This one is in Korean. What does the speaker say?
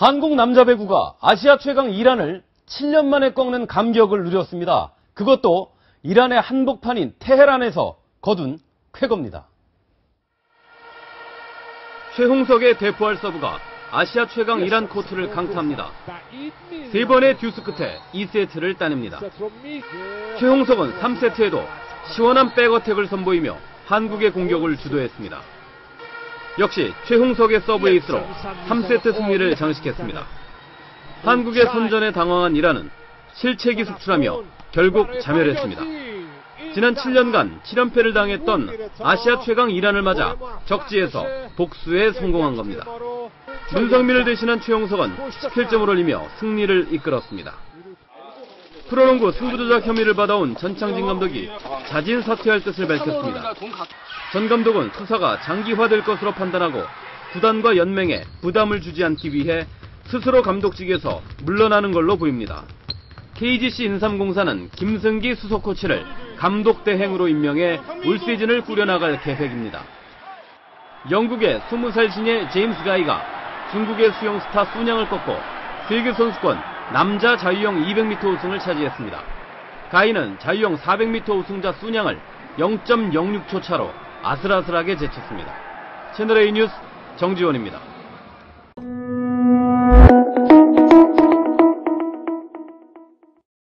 한국 남자 배구가 아시아 최강 이란을 7년 만에 꺾는 감격을 누렸습니다. 그것도 이란의 한복판인 테헤란에서 거둔 쾌거입니다. 최홍석의 대포할 서브가 아시아 최강 이란 코트를 강타합니다. 세 번의 듀스 끝에 2세트를 따냅니다. 최홍석은 3세트에도 시원한 백어택을 선보이며 한국의 공격을 주도했습니다. 역시 최홍석의 서브 에이스로 3세트 승리를 장식했습니다. 한국의 선전에 당황한 이란은 실책이 속출하며 결국 자멸했습니다. 지난 7년간 7연패를 당했던 아시아 최강 이란을 맞아 적지에서 복수에 성공한 겁니다. 문성민을 대신한 최용석은 17점을 올리며 승리를 이끌었습니다. 프로농구 승부조작 혐의를 받아온 전창진 감독이 자진 사퇴할 뜻을 밝혔습니다. 전 감독은 수사가 장기화될 것으로 판단하고 구단과 연맹에 부담을 주지 않기 위해 스스로 감독직에서 물러나는 걸로 보입니다. KGC 인삼공사는 김승기 수석 코치를 감독 대행으로 임명해 올 시즌을 꾸려나갈 계획입니다. 영국의 20살 신예 제임스 가이가 중국의 수영 스타 순양을 꺾고 세계 선수권 남자 자유형 200m 우승을 차지했습니다. 가이는 자유형 400m 우승자 순양을 0.06초 차로 아슬아슬하게 제쳤습니다. 채널A 뉴스 정지원입니다.